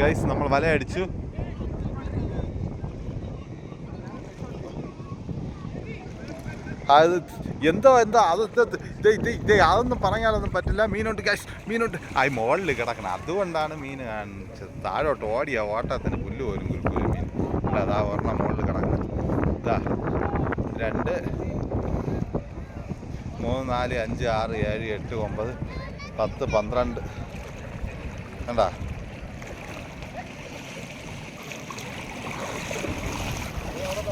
Guys നമ്മൾ വല അടിച്ചു. അത് എന്തോ എന്തോ അത് അതൊന്നും പറയാനൊന്നും പറ്റില്ല. മീനുണ്ട് കാശ് മീനുണ്ട് ആ മുകളിൽ കിടക്കണം. അതുകൊണ്ടാണ് മീൻ കാണിച്ചത്. താഴോട്ട് ഓടിയ ഓട്ടത്തിന് പുല്ല് പോലും കുരുക്കൂല മീൻ. അല്ല അതാ ഒരെണ്ണം മുകളിൽ കിടക്കണം. ഇതാ രണ്ട് മൂന്ന് നാല് അഞ്ച് ആറ് ഏഴ് എട്ട് ഒമ്പത് പത്ത് പന്ത്രണ്ട്. കണ്ടാ?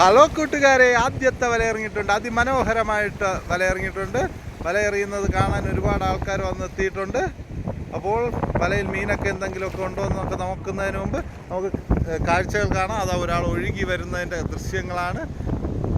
ഹലോ കൂട്ടുകാരെ ആദ്യത്തെ വല ഇറങ്ങിയിട്ടുണ്ട് അതിമനോഹരമായിട്ട് വല വലയെറിയുന്നത് കാണാൻ ഒരുപാട് ആൾക്കാർ വന്നെത്തിയിട്ടുണ്ട്. അപ്പോൾ വലയിൽ മീനൊക്കെ എന്തെങ്കിലുമൊക്കെ ഉണ്ടോ എന്നൊക്കെ നോക്കുന്നതിന് മുമ്പ് നമുക്ക് കാഴ്ചകൾ കാണാം. അതാ ഒരാൾ ഒഴുകി വരുന്നതിന്റെ ദൃശ്യങ്ങളാണ്.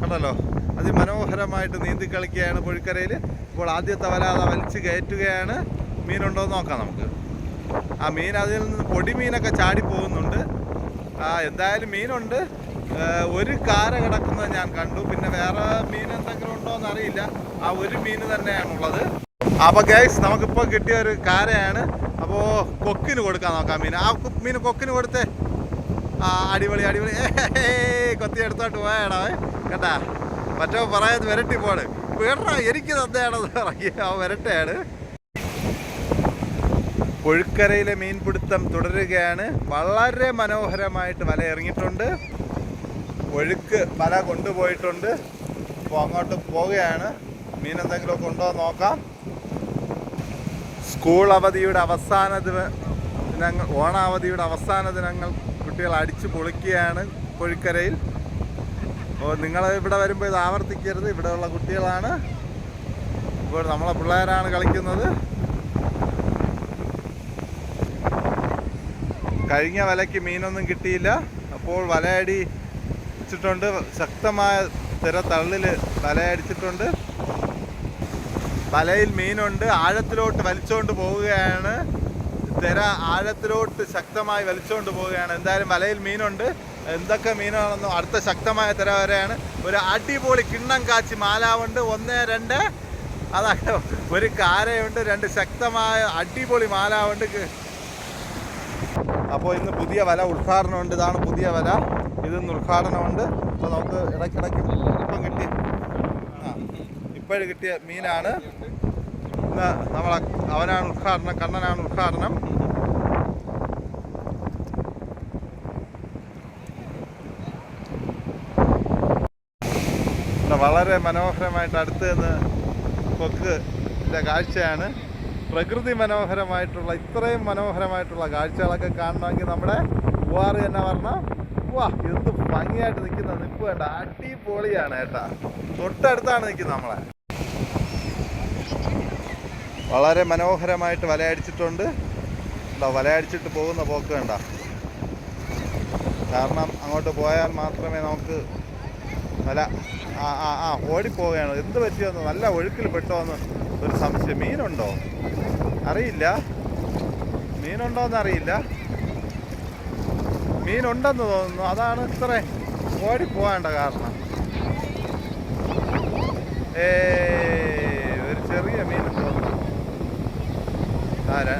കണ്ടല്ലോ? അതിമനോഹരമായിട്ട് നീന്തി കളിക്കുകയാണ് പുഴിക്കരയിൽ അപ്പോൾ ആദ്യത്തെ വല അതാ വലിച്ച് കയറ്റുകയാണ്. മീനുണ്ടോ എന്ന് നോക്കാം നമുക്ക്. ആ മീൻ അതിൽ നിന്ന് പൊടി മീനൊക്കെ ചാടി പോകുന്നുണ്ട് ആ എന്തായാലും മീനുണ്ട്. ഒരു കാര കിടക്കുന്നത് ഞാൻ കണ്ടു. പിന്നെ വേറെ മീൻ എന്തെങ്കിലും ഉണ്ടോ എന്ന് അറിയില്ല ആ ഒരു മീൻ തന്നെയാണുള്ളത് അപ്പൊ ഗൈസ് നമുക്കിപ്പോൾ കിട്ടിയ ഒരു കാരയാണ്. അപ്പോൾ കൊക്കിന് കൊടുക്കാൻ നോക്കാം മീൻ. ആ മീൻ കൊക്കിന് കൊടുത്തേ. ആ അടിപൊളി അടിപൊളി. കൊത്തി എടുത്തോട്ട് പോയാടാ കേട്ടാ മറ്റോ പറയാത് വരട്ടി പോണ്. വേണ്ട എനിക്ക് തന്നെയാണെന്ന് ഇറങ്ങി ആ വരട്ടെയാണ്. പുഴുക്കരയിലെ മീൻപിടുത്തം തുടരുകയാണ്. വളരെ മനോഹരമായിട്ട് വല ഇറങ്ങിയിട്ടുണ്ട് ഒഴുക്ക് പല കൊണ്ടുപോയിട്ടുണ്ട്. അപ്പോൾ അങ്ങോട്ട് പോവുകയാണ്. മീൻ എന്തെങ്കിലുമൊക്കെ ഉണ്ടോ നോക്കാം. സ്കൂൾ അവധിയുടെ അവസാന ദിന ദിനങ്ങൾ ഓണാവധിയുടെ അവസാന ദിനങ്ങൾ കുട്ടികൾ അടിച്ചു പൊളിക്കുകയാണ് കൊഴിക്കരയിൽ അപ്പോൾ നിങ്ങൾ ഇവിടെ വരുമ്പോൾ ഇത് ആവർത്തിക്കരുത്. ഇവിടെയുള്ള കുട്ടികളാണ്. ഇപ്പോൾ നമ്മളെ പിള്ളേരാണ് കളിക്കുന്നത്. കഴിഞ്ഞ വലയ്ക്ക് മീനൊന്നും കിട്ടിയില്ല. അപ്പോൾ വലയടി വെച്ചിട്ടുണ്ട് ശക്തമായ തിര തള്ളിൽ തലയടിച്ചിട്ടുണ്ട്. വലയിൽ മീനുണ്ട്. ആഴത്തിലോട്ട് വലിച്ചുകൊണ്ട് പോവുകയാണ്. തിര ആഴത്തിലോട്ട് ശക്തമായി വലിച്ചുകൊണ്ട് പോവുകയാണ്. എന്തായാലും വലയിൽ മീനുണ്ട്. എന്തൊക്കെ മീനാണെന്നും അടുത്ത ശക്തമായ തിര വരെയാണ്. ഒരു അടിപൊളി കിണ്ണം കാച്ചി മാലാവുണ്ട്. ഒന്ന് രണ്ട്. അതാണ്? ഒരു കാരയുണ്ട്. രണ്ട് ശക്തമായ അടിപൊളി മാലാവുണ്ട്. അപ്പോൾ ഇന്ന് പുതിയ വല ഉദ്ഘാടനമുണ്ട്. ഇതാണ് പുതിയ വല. ഇതിന്ന് ഉദ്ഘാടനമുണ്ട്. അപ്പോൾ നമുക്ക് ഇടയ്ക്കിടയ്ക്ക് ഇപ്പം കിട്ടി. ആ. ഇപ്പോഴും കിട്ടിയ മീനാണ്. ഇന്ന് നമ്മൾ അവനാണ് ഉദ്ഘാടനം കണ്ണനാണ് ഉദ്ഘാടനം. വളരെ മനോഹരമായിട്ട് അടുത്ത് നിന്ന് കൊക്ക് കാഴ്ചയാണ്. പ്രകൃതി മനോഹരമായിട്ടുള്ള ഇത്രയും മനോഹരമായിട്ടുള്ള കാഴ്ചകളൊക്കെ കാണണമെങ്കിൽ നമ്മുടെ പൂവാറ് തന്നെ പറഞ്ഞാൽ വാ എന്ത് ഭംഗിയായിട്ട് നിൽക്കുന്ന നിൽപ്പ് വേണ്ട അടിപൊളിയാണ് ഏട്ടാ. തൊട്ടടുത്താണ് നിൽക്കുന്നത് നമ്മളെ. വളരെ മനോഹരമായിട്ട് വലയടിച്ചിട്ടുണ്ട്. എന്താ വലയടിച്ചിട്ട് പോകുന്ന പോക്ക് വേണ്ട കാരണം അങ്ങോട്ട് പോയാൽ മാത്രമേ നമുക്ക് വല ആ ആ ആ ഓടിപ്പോവുകയാണ്. എന്ത് പറ്റിയോന്ന് നല്ല ഒഴുക്കിൽ പെട്ടോന്ന് ഒരു സംശയം. മീനുണ്ടോ? അറിയില്ല. മീനുണ്ടോന്ന് അറിയില്ല. മീനുണ്ടെന്ന് തോന്നുന്നു. അതാണ് ഇത്ര ഓടിപ്പോവേണ്ട കാരണം. ഏ ഒരു ചെറിയ മീൻ തോന്നുന്നു ആരാ?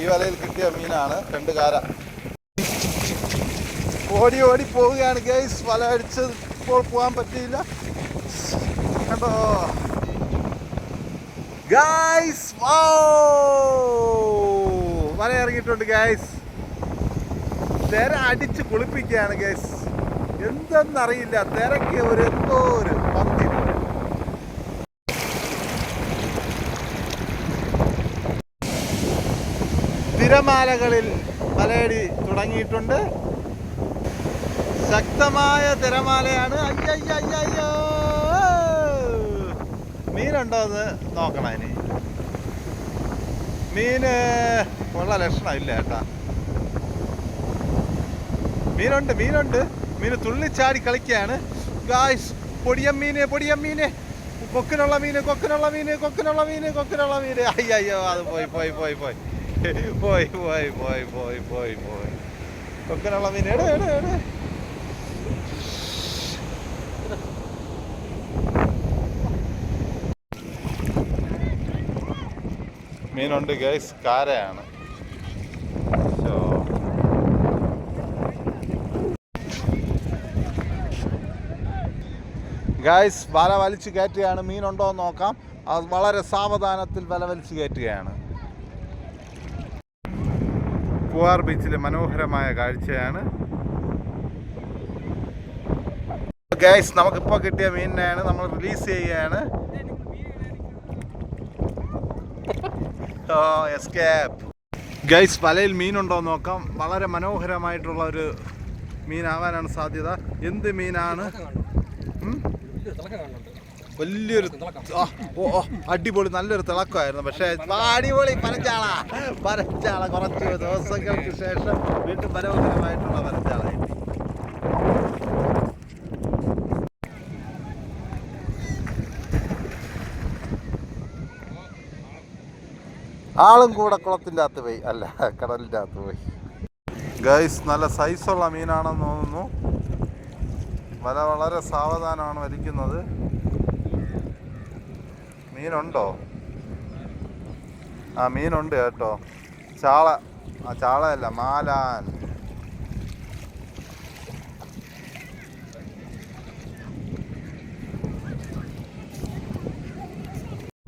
ഈ വലയിൽ കിട്ടിയ മീനാണ് രണ്ട് കാര. ഓടി ഓടി പോവുകയാണ് ഗൈസ്. വല അടിച്ചത് ഇപ്പോൾ പോകാൻ പറ്റിയില്ല. കണ്ടോ? ഗൈസ് വല ഇറങ്ങിയിട്ടുണ്ട് ഗായ്സ് തിര അടിച്ച് കുളിപ്പിക്കുകയാണ് ഗൈസ് എന്തെന്നറിയില്ല തിരക്ക് ഒരു എന്തോ ഒരു പന്തി. തിരമാലകളിൽ മലയടി തുടങ്ങിയിട്ടുണ്ട്. ശക്തമായ തിരമാലയാണ്. മീനുണ്ടോ എന്ന് നോക്കണം ഇനി. മീന് ഉള്ള ലക്ഷണം ഇല്ല കേട്ടാ. മീനുണ്ട് മീനുണ്ട്. മീന് തുള്ളിച്ചാടി കളിക്കുകയാണ്. ഗായ്സ് പൊടിയം മീന് പൊടിയം മീന്. കൊക്കിനുള്ള മീന് കൊക്കിനുള്ള മീന് കൊക്കിനുള്ള മീന് കൊക്കിനുള്ള മീന്. അയ്യോ അത് പോയി പോയി പോയി പോയി. പോയി പോയി പോയി പോയി പോയി പോയി. കൊക്കിനുള്ള മീൻ എടേ എടേ എടേ. മീനുണ്ട് ഗൈസ് കാരയാണ്. ഗായ്സ് വല വലിച്ചു കയറ്റുകയാണ്. മീനുണ്ടോ എന്ന് നോക്കാം. അത് വളരെ സാവധാനത്തിൽ വല വലിച്ചു കയറ്റുകയാണ്. പൂവാർ ബീച്ചിലെ മനോഹരമായ കാഴ്ചയാണ്. ഗായ്സ് നമുക്കിപ്പോൾ കിട്ടിയ മീനിനെയാണ് നമ്മൾ റിലീസ് ചെയ്യുകയാണ്. ഗൈസ് വലയിൽ മീനുണ്ടോ എന്ന് നോക്കാം. വളരെ മനോഹരമായിട്ടുള്ള ഒരു മീനാവാനാണ് സാധ്യത. എന്ത് മീനാണ്? വലിയൊരു അടിപൊളി നല്ലൊരു തിളക്കമായിരുന്നു. പക്ഷേ അടിപൊളി പനച്ചാള പനച്ചാള കുറച്ച് ദിവസങ്ങൾക്ക് ശേഷം വീണ്ടും മനോഹരമായിട്ടുള്ള പനച്ചാളായി ആളും കൂടെ കുളത്തിന്റെ അകത്ത് പോയി. അല്ല കടലിന്റെ അകത്ത് പോയി. ഗൈസ് നല്ല സൈസുള്ള മീനാണെന്ന് തോന്നുന്നു. വല വളരെ സാവധാനമാണ് വലിക്കുന്നത്. മീനുണ്ടോ? ആ മീനുണ്ട് കേട്ടോ. ചാള ആ ചാളയല്ല മാലാൻ.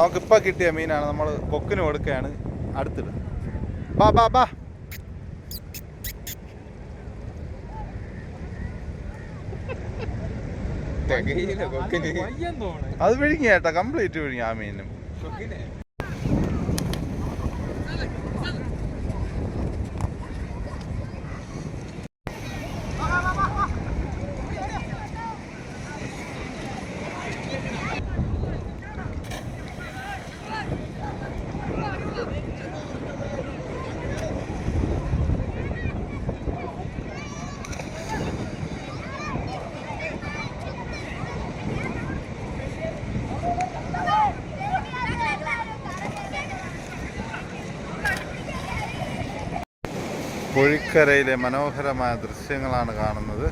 നമുക്കിപ്പോൾ കിട്ടിയ മീനാണ് നമ്മൾ കൊക്കിന് കൊടുക്കുകയാണ് അടുത്തിട്ട് ബാ ബാ ബാ. അത് വിഴുങ്ങി ചേട്ടാ കംപ്ലീറ്റ് വിഴുങ്ങി ആ മീനും പുഴിക്കരയിലെ മനോഹരമായ ദൃശ്യങ്ങളാണ് കാണുന്നത്.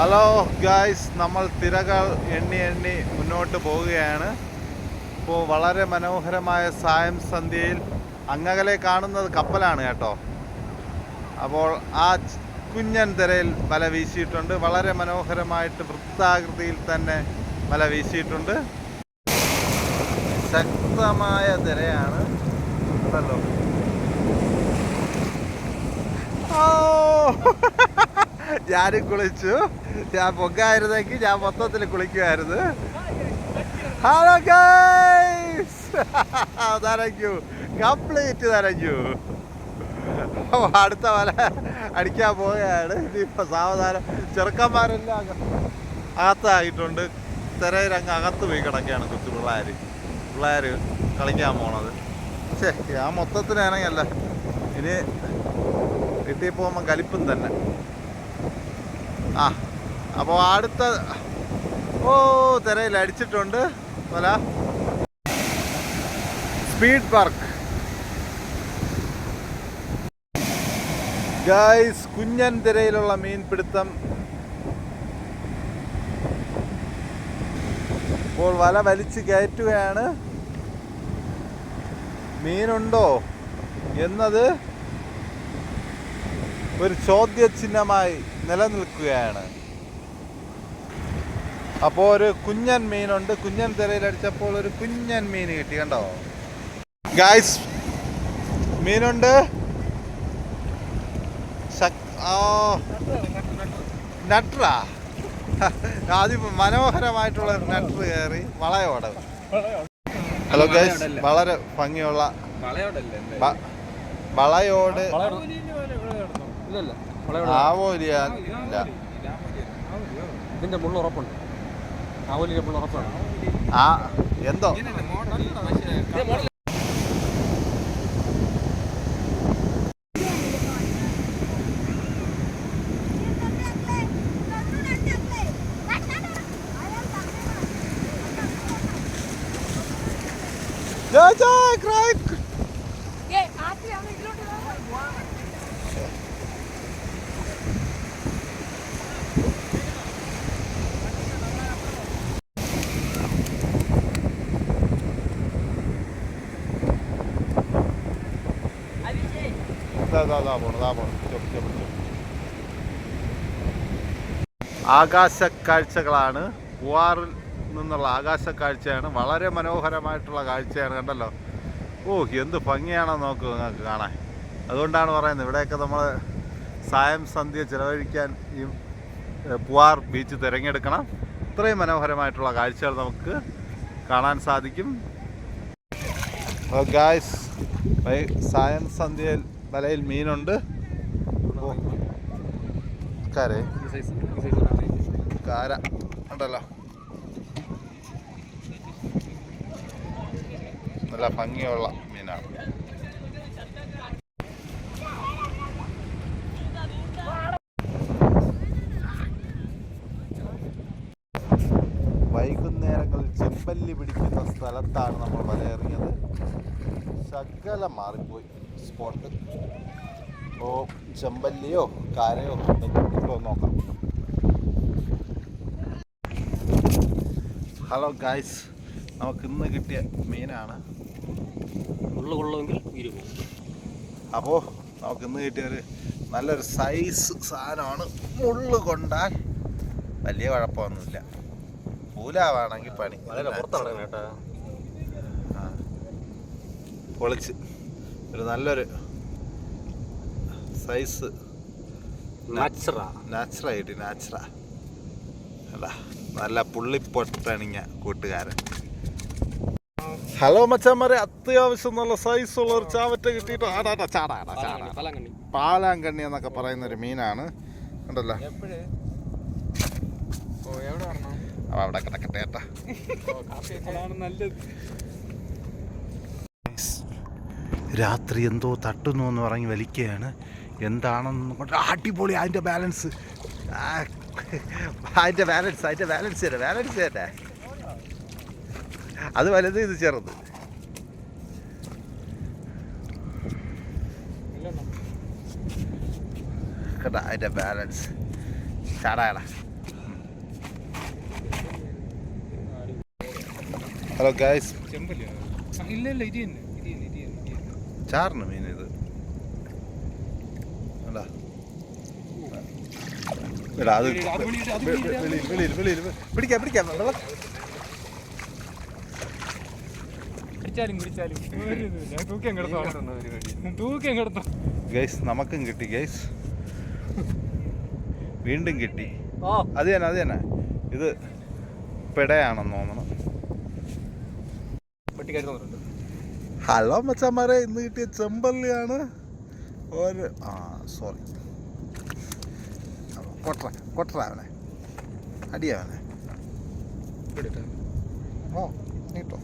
ഹലോ ഗായ്സ് നമ്മൾ തിരകൾ എണ്ണി എണ്ണി മുന്നോട്ട് പോവുകയാണ്. ഇപ്പോൾ വളരെ മനോഹരമായ സായം സന്ധ്യയിൽ അങ്ങകലെ കാണുന്നത് കപ്പലാണ് കേട്ടോ. അപ്പോൾ ആ കുഞ്ഞൻ തിരയിൽ വല വീശിയിട്ടുണ്ട്. വളരെ മനോഹരമായിട്ട് വൃത്താകൃതിയിൽ തന്നെ വല വീശിയിട്ടുണ്ട്. ശക്തമായ തിരയാണ് ഉണ്ടല്ലോ. ഓ! ഞാനും കുളിച്ചു. ഞാൻ പൊക്കായിരുന്നെങ്കിൽ ഞാൻ മൊത്തത്തിൽ കുളിക്കുമായിരുന്നു. ഹലോ നനഞ്ഞു കംപ്ലീറ്റ് അപ്പൊ അടുത്ത വല അടിക്കാൻ പോവുകയാണ്. ഇനിയിപ്പോൾ സാവധാനം ചെറുക്കന്മാരെല്ലാം അക- അകത്തായിട്ടുണ്ട്. തിരയിലങ്ങ് അകത്ത് പോയി കിടക്കുകയാണ് കൊച്ചു പിള്ളേർ പിള്ളേർ കളിക്കാൻ പോണത്. പക്ഷേ ഞാൻ മൊത്തത്തിനാണെങ്കിൽ അല്ല. ഇനി വീട്ടിൽ പോകുമ്പോൾ കലിപ്പും തന്നെ. ആ അപ്പോൾ അടുത്ത ഓ തിരയിൽ അടിച്ചിട്ടുണ്ട്. പല സ്പീഡ് പാർക്ക്. ഗൈസ് കുഞ്ഞൻ തിരയിലുള്ള മീൻപിടുത്തം. ഇപ്പോൾ വല വലിച്ച് കയറ്റുകയാണ്. മീനുണ്ടോ എന്നത് ഒരു ചോദ്യചിഹ്നമായി നിലനിൽക്കുകയാണ്. അപ്പോൾ ഒരു കുഞ്ഞൻ മീനുണ്ട്. കുഞ്ഞൻ തിരയിലടിച്ചപ്പോൾ ഒരു കുഞ്ഞൻ മീൻ കിട്ടി കണ്ടോ? ഗായ്സ് മീനുണ്ട്. നട്രാ ആദ്യം മനോഹരമായിട്ടുള്ള ഒരു നട്ടർ കയറി വളയോട് ഹലോ ഗൈസ് വളരെ ഭംഗിയുള്ള വളയോട് ആവോലിയ ഇല്ല. ഇതിന്റെ മുള്ള ഉറപ്പുണ്ട്. ആവോലിന്റെ മുള്ള ഉറപ്പാണ്. ആ എന്തോ? ജാ, ജാ, ക്രാക്ക്. ദാ, അതാ പോണം അതാ പോണം. പിടിച്ചോ. ആകാശ കാഴ്ചകളാണ് പൂവാറിൽ നിന്നുള്ള ആകാശ കാഴ്ചയാണ് വളരെ മനോഹരമായിട്ടുള്ള കാഴ്ചയാണ് കണ്ടല്ലോ. ഓ എന്ത് ഭംഗിയാണോ നോക്ക് നിങ്ങൾക്ക് കാണാൻ. അതുകൊണ്ടാണ് പറയുന്നത് ഇവിടെയൊക്കെ നമ്മൾ സായം സന്ധ്യ ചിലവഴിക്കാൻ ഈ പൂവാർ ബീച്ച് തിരഞ്ഞെടുക്കണം. ഇത്രയും മനോഹരമായിട്ടുള്ള കാഴ്ചകൾ നമുക്ക് കാണാൻ സാധിക്കും. ഗായ്സ് സായം സന്ധ്യയിൽ വലയിൽ മീനുണ്ട്. കാരേ? കരേ. ഉണ്ടല്ലോ. നല്ല ഭംഗിയുള്ള മീനാണ്. വൈകുന്നേരങ്ങളിൽ ചെമ്പല്ലി പിടിക്കുന്ന സ്ഥലത്താണ് നമ്മൾ വലയിറങ്ങിയത്. ശകലം മാറിപ്പോയി. സ്പോട്ട്. അപ്പോൾ ചെമ്പല്ലിയോ കാരയോ എന്തെങ്കിലും നോക്കാം. ഹലോ ഗായ്സ് നമുക്ക് ഇന്ന് കിട്ടിയ മീനാണ്. ഉള്ളു കൊള്ളുമെങ്കിൽ ഉയിര് അപ്പോൾ നമുക്ക് ഇന്ന് കിട്ടിയൊരു നല്ലൊരു സൈസ് സാധനമാണ്. മുള്ളു കൊണ്ടാൽ വലിയ കുഴപ്പമൊന്നുമില്ല. പൂലാവാണെങ്കിൽ പണി. വളരെ പുറത്താണ് കേട്ടോ. ആ. പൊളിച്ച്. ഒരു നല്ലൊരു സൈസ് നാച്ചുറ നാച്ചുറ കിട്ടി നാച്ചുറ അല്ല നല്ല പുള്ളിപ്പൊട്ടണിഞ്ഞ കൂട്ടുകാരൻ. ഹലോ മച്ചാമാരെ അത്യാവശ്യം നല്ല സൈസ് ഉള്ള ഒരു ചാവറ്റ കിട്ടിയിട്ട് ആടാടാ ചാടാടാ ചാടാ പലാങ്കണ്ണി എന്നൊക്കെ പറയുന്ന ഒരു മീനാണ്. ഉണ്ടല്ലോ എപ്പോഴേ? ഓ എവിടെ വരണം? അവ അവിടെ കിടക്കട്ടെ ഏട്ടാ നല്ലത്. രാത്രി എന്തോ തട്ടുന്നു എന്ന് പറഞ്ഞ് വലിക്കുകയാണ്. എന്താണെന്ന് കൊണ്ട് അടിപൊളി അതിന്റെ ബാലൻസ് അതിന്റെ ബാലൻസ് അതിന്റെ ബാലൻസ് തരാം ബാലൻസ് തരട്ടെ അത് വലുത് ഇത് ചെറുത്. അതിന്റെ ബാലൻസ് ചാടാടാ ഹലോ ഗായ്സ് ഇല്ല ഇല്ല ഇത് തന്നെ ഇത് തന്നെ ഇത് തന്നെ ഇത് തന്നെ ചാറിന് മീൻ ഇത്. അല്ല എടാ അത് വെളിയിൽ വെളിയിൽ വെളിയിൽ പിടിക്കാം പിടിക്കാം വെള്ളം. ഗൈസ് നമുക്കും കിട്ടി ഗൈസ്. വീണ്ടും കിട്ടി. അത് തന്നെ അത് തന്നെ. ഇത് പെടയാണെന്ന് തോന്നണം. പെട്ടിക്കായിട്ട് തോന്നുന്നുണ്ട് ഹലോ മച്ചാമാരെ ഇന്ന് കിട്ടിയ ചെമ്പല്ലിയാണ് ഒരു ആ സോറി കൊട്ടറ കൊട്ടറ അവനെ അടിയവനെ ഓ നീട്ടോ